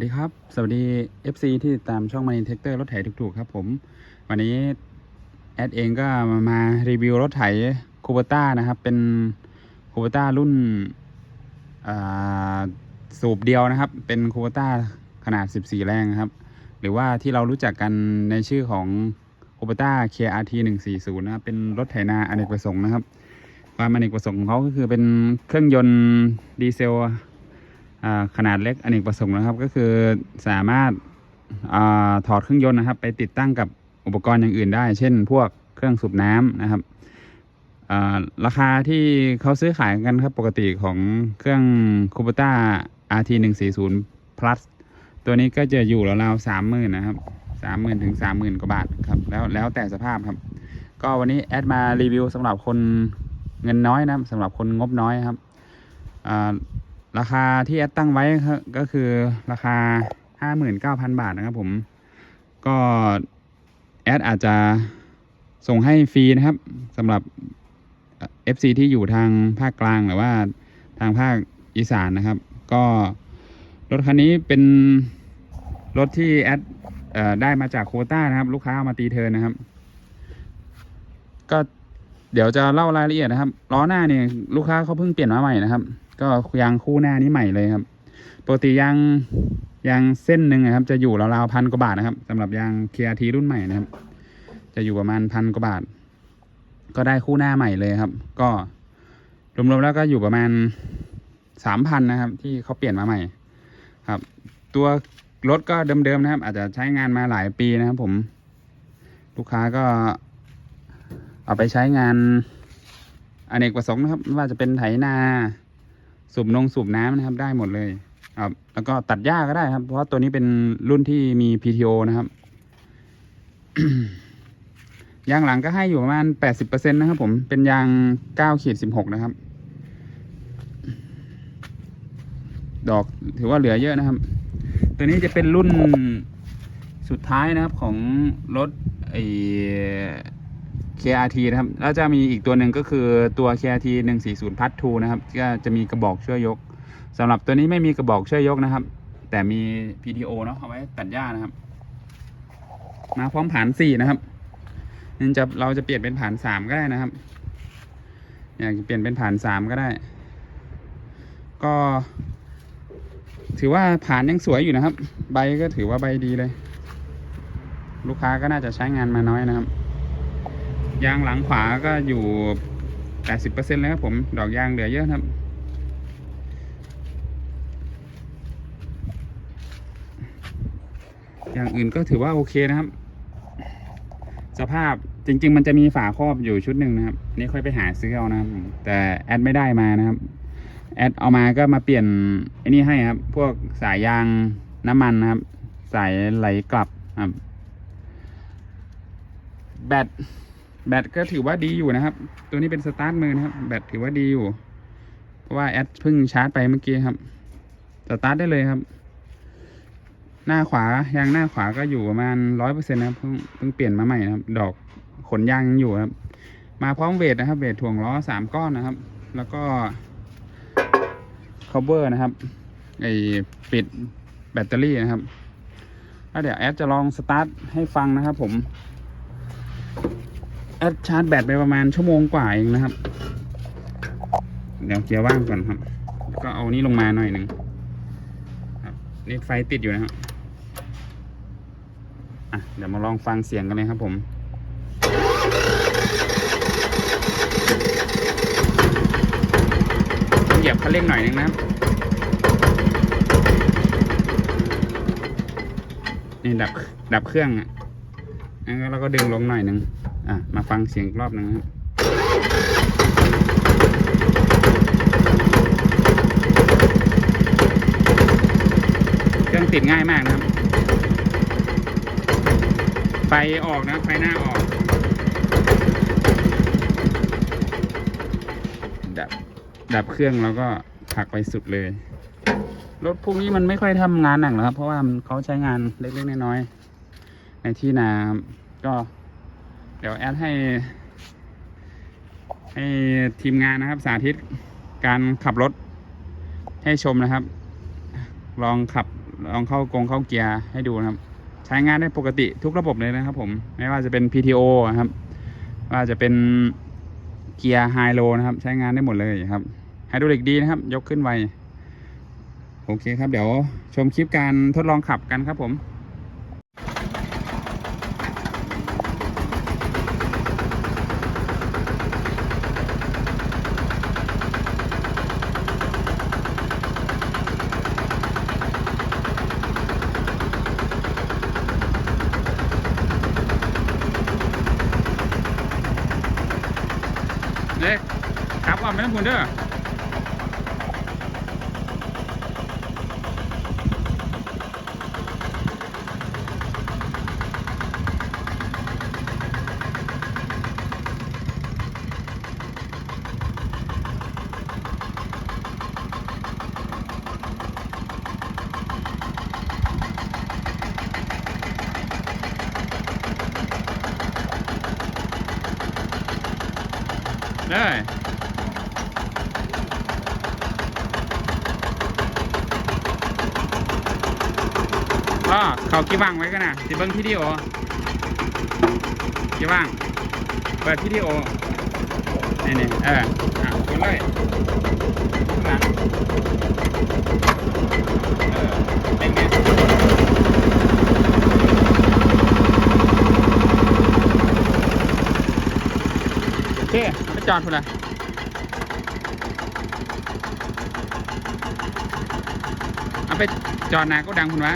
วัสดีครับ สวัสดี FC ที่ตามช่องมานินเทคเตอร์รถไถถูกๆครับผม วันนี้แอดเองก็มามารีวิวรถไถคูเบต้านะครับ เป็นคูเบต้ารุ่นสูบเดียวนะครับ เป็นคูเบต้าขนาด 14 แรงครับ หรือว่าที่เรารู้จักกันในชื่อของคูเบต้า KRT 140นะครับ เป็นรถไถนาอเนกประสงค์นะครับ ความอเนกประสงค์ของเขาก็คือเป็นเครื่องยนต์ดีเซล ขนาดเล็กอเนกประสงค์นะครับ ก็คือสามารถอถอดเครื่องยนต์นะครับ ไปติดตั้งกับอุปกรณ์อย่างอื่นได้ เช่น พวกเครื่องสูบน้ำนะครับราคาที่เขาซื้อขายกันครับปกติของเครื่อง Kubota RT 1 4 0 plus ตัวนี้ก็จะอยู่ราวๆสามหมื่นนะครับสามหมื่นถึงสามหมื่นกว่าบาทครับแล้วแล้วแต่สภาพครับ ก็วันนี้แอดมารีวิวสำหรับคนเงินน้อยนะสำหรับคนงบน้อยครับ ราคาที่แอดตั้งไว้ก็คือราคา59,000บาทนะครับผม ก็แอดอาจจะส่งให้ฟรีนะครับสำหรับ FC ที่อยู่ทางภาคกลางหรือว่าทางภาคอีสานนะครับ ก็รถคันนี้เป็นรถที่แอดออได้มาจากโควต้านะครับ ลูกค้าเอามาตีเทินนะครับ ก็เดี๋ยวจะเล่ารายละเอียดนะครับล้อหน้าเนี่ยลูกค้าเขาเพิ่งเปลี่ยนมาใหม่นะครับ ก็ยางคู่หน้านี้ใหม่เลยครับปกติยางยางเส้นหนึ่งนะครับ จะอยู่ราวๆพันกว่าบาทนะครับสำหรับยาง KRT รุ่นใหม่นะครับ จะอยู่ประมาณพันกว่าบาท ก็ได้คู่หน้าใหม่เลยครับ ก็รวมๆแล้วก็อยู่ประมาณสามพันนะครับ ที่เขาเปลี่ยนมาใหม่ ครับ ตัวรถก็เดิมๆนะครับ อาจจะใช้งานมาหลายปีนะครับ ผม ลูกค้าก็ เอาไปใช้งานอเนกประสงค์นะครับไม่ว่าจะเป็นไถนา สูบนงสูบน้ำนะครับได้หมดเลยครับแล้วก็ตัดหญ้าก็ได้ครับ เพราะาตัวนี้เป็นรุ่นที่มี PTO นะครับ ยางหลังก็ให้อยู่ประมาณ 80%นะครับผมเป็นยาง9ขีด16 นะครับ ดอกถือว่าเหลือเยอะนะครับ ตัวนี้จะเป็นรุ่นสุดท้ายนะครับของรถไอ KRT นะครับ แล้วจะมีอีกตัวหนึ่งก็คือตัว KRT 140พัท2นะครับ ก็จะมีกระบอกช่วยยกสำหรับตัวนี้ไม่มีกระบอกช่วยยกนะครับ แต่มี PTO เนาะเอาไว้ตัดหญ้านะครับ มาพร้อมผาน4นะครับนั่นจะเราจะเปลี่ยนเป็นผาน3ก็ได้นะครับ อยากจะเปลี่ยนเป็นผาน3ก็ได้ ก็ ถือว่าผานยังสวยอยู่นะครับ ใบก็ถือว่าใบดีเลย ลูกค้าก็น่าจะใช้งานมาน้อยนะครับ ยางหลังขวาก็อยู่ 80%แล้วครับผม ดอกยางเหลือเยอะครับ อย่างอื่นก็ถือว่าโอเคนะครับ สภาพจริง ๆ มันจะมีฝาครอบอยู่ชุดหนึ่งนะครับ นี่ค่อยไปหาซื้อเอานะครับ แต่แอดไม่ได้มานะครับ แอดเอามาก็มาเปลี่ยนไอ้นี่ให้ครับ พวกสายยางน้ำมันนะครับ สายไหลกลับครับแบต แบตก็ถือว่าดีอยู่นะครับ ตัวนี้เป็นสตาร์ทมือนะครับ แบตถือว่าดีอยู่ เพราะว่าแอดเพิ่งชาร์จไปเมื่อกี้ครับ สตาร์ทได้เลยครับ หน้าขวายางหน้าขวาก็อยู่ประมาณร้อยเปอร์เซ็นต์นะครับ เพิ่งเพิ่งเปลี่ยนมาใหม่นะครับ ดอกขนยางยังอยู่ครับ มาพร้อมเวทนะครับ เวทถ่วงล้อสามก้อนนะครับ แล้วก็ cover นะครับ ไอปิดแบตเตอรี่นะครับแล้วเดี๋ยวแอดจะลองสตาร์ทให้ฟังนะครับผม แอดชาร์จแบตไปประมาณชั่วโมงกว่าเองนะครับ เดี๋ยวเกียร์ว่างก่อนครับ ก็เอานี่ลงมาหน่อยหนึ่งครับนี่ไฟติดอยู่นะครับอะเดี๋ยวมาลองฟังเสียงกันเลยครับผมเหยียบคันเร่งหน่อยหนึงนะครับนี่ดับดับเครื่องอะแล้วเราก็ดึงลงหน่อยหนึ่ง อะ มาฟังเสียงรอบหนึ่งครับเครื่องติดง่ายมากนะครับ ไฟออกนะไฟหน้าออก ดับ ดับเครื่องแล้วก็ผลักไปสุดเลย รถพวกนี้มันไม่ค่อยทำงานหนักหรอกครับ เพราะว่าเขาใช้งานเล็กๆน้อยๆในที่นาก็ เดี๋ยวแอดให้ ให้ทีมงานนะครับ สาธิตการขับรถให้ชมนะครับ ลองขับลองเข้ากงเข้าเกียร์ให้ดูนะครับ ใช้งานได้ปกติทุกระบบเลยนะครับ ผม ไม่ว่าจะเป็น PTO นะครับ ว่าจะเป็นเกียร์ไฮโลนะครับ ใช้งานได้หมดเลยครับไฮดรอลิกดีนะครับ ยกขึ้นไวโอเคครับ เดี๋ยวชมคลิปการทดลองขับกันครับผม เด็กขับออก ไม่ต้องคุณเด้อเล ก็เขากี่ว่างไว้กันนะสิเบิ้งวิดีโอกี่ว่าง เปิดวิดีโอนี่นี่เอออะกดเลยข้างหลังเออเป็นไงโอเคเอาไปจอดพุ่นละเอาไปจอดนาก็ดังคุณวะ